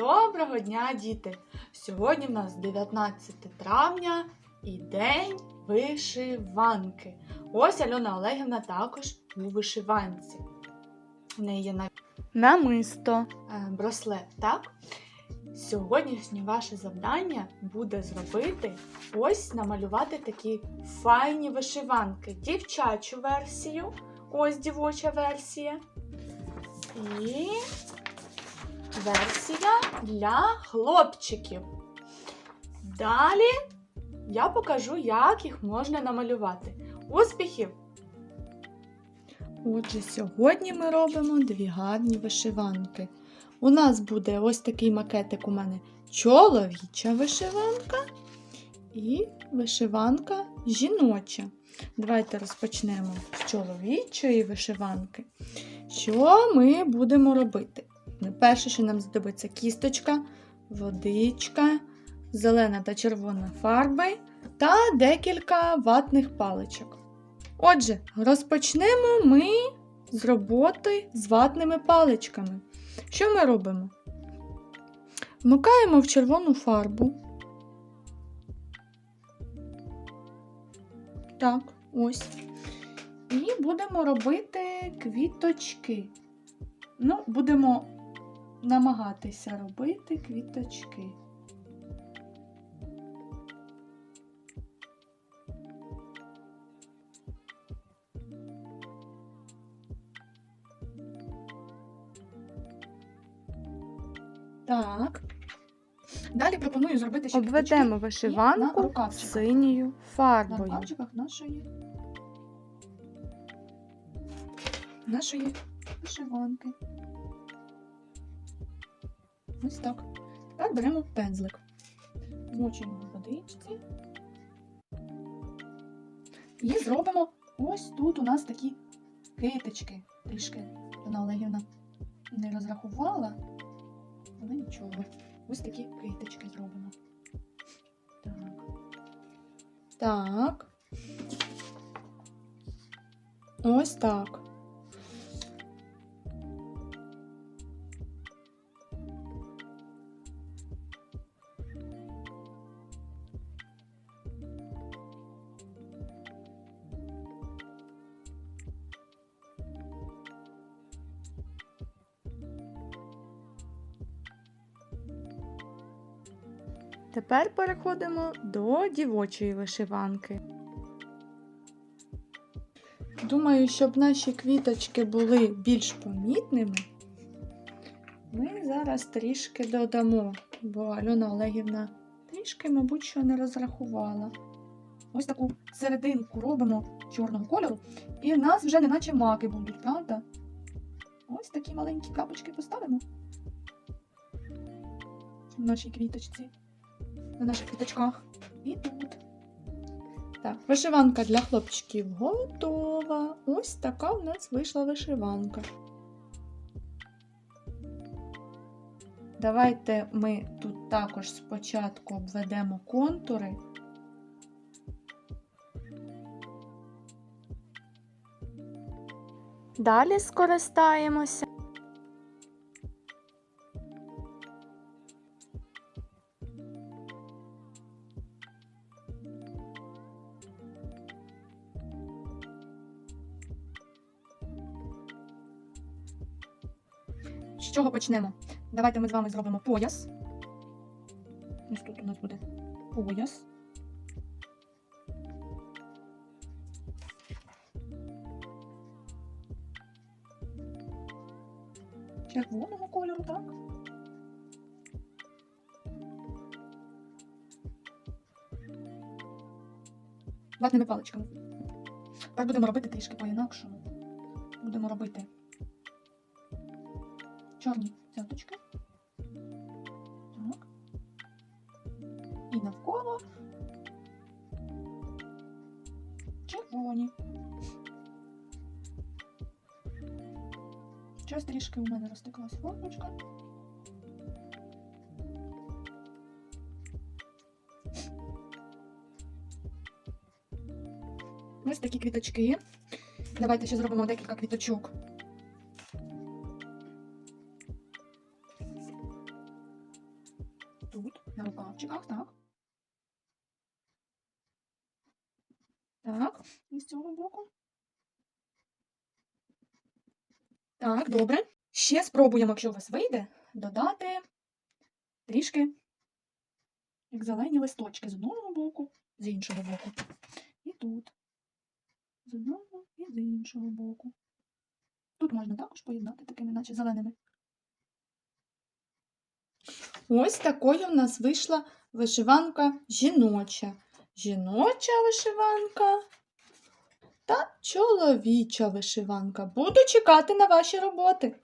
Доброго дня, діти! Сьогодні в нас 19 травня і день вишиванки. Ось Альона Олегівна також у вишиванці. В неї є намисто, е, браслет, так? Сьогоднішнє ваше завдання буде зробити ось намалювати такі файні вишиванки. Дівчачу версію, ось дівоча версія. І версія для хлопчиків. Далі я покажу, як їх можна намалювати. Успіхів! Отже, сьогодні ми робимо дві гарні вишиванки. У нас буде ось такий макетик у мене чоловіча вишиванка і вишиванка жіноча. Давайте розпочнемо з чоловічої вишиванки. Що ми будемо робити? Перше, що нам знадобиться кісточка, водичка, зелена та червона фарби та декілька ватних паличок. Отже, розпочнемо ми з роботи з ватними паличками. Що ми робимо? Вмикаємо в червону фарбу. Так, ось. І будемо робити квіточки. Ну, будемо намагатися робити квіточки. Так. Далі пропоную зробити ще Обведемо квіточки на вишиванку рукавчиках. синьою на фарбою. рукавчиках нашої, нашої вишиванки. Ось так. Тепер беремо пензлик. Змочуємо в водичці. І зробимо ось тут у нас такі китички. Трішки Лена Олегівна не розрахувала, але нічого. Ось такі китички зробимо. Так. Так. Ось так. Тепер переходимо до дівочої вишиванки. Думаю, щоб наші квіточки були більш помітними, ми зараз трішки додамо, бо Альона Олегівна трішки, мабуть, що не розрахувала. Ось таку серединку робимо чорного кольору, і в нас вже неначе маки будуть, правда? Ось такі маленькі капочки поставимо в нашій квіточці, на наших квіточках. І тут. Так, вишиванка для хлопчиків готова. Ось така в нас вийшла вишиванка. Давайте ми тут також спочатку обведемо контури. Далі скористаємося З чого почнемо? Давайте ми з вами зробимо пояс. Ось тут у нас буде пояс. Червоного кольору, так? Ватними паличками. Тепер будемо робити трішки по-інакшому. Будемо робити чорні цяточки. Так. І навколо червоні. Щось трішки у мене розтеклась формочка. Ось такі квіточки. Давайте ще зробимо декілька квіточок. На рукавчиках, так. Так, і з цього боку. Так, добре. Ще спробуємо, якщо у вас вийде, додати трішки як зелені листочки з одного боку, з іншого боку. І тут. З одного і з іншого боку. Тут можна також поєднати такими, наче зеленими. Ось такою в нас вийшла вишиванка жіноча. Жіноча вишиванка та чоловіча вишиванка. Буду чекати на ваші роботи.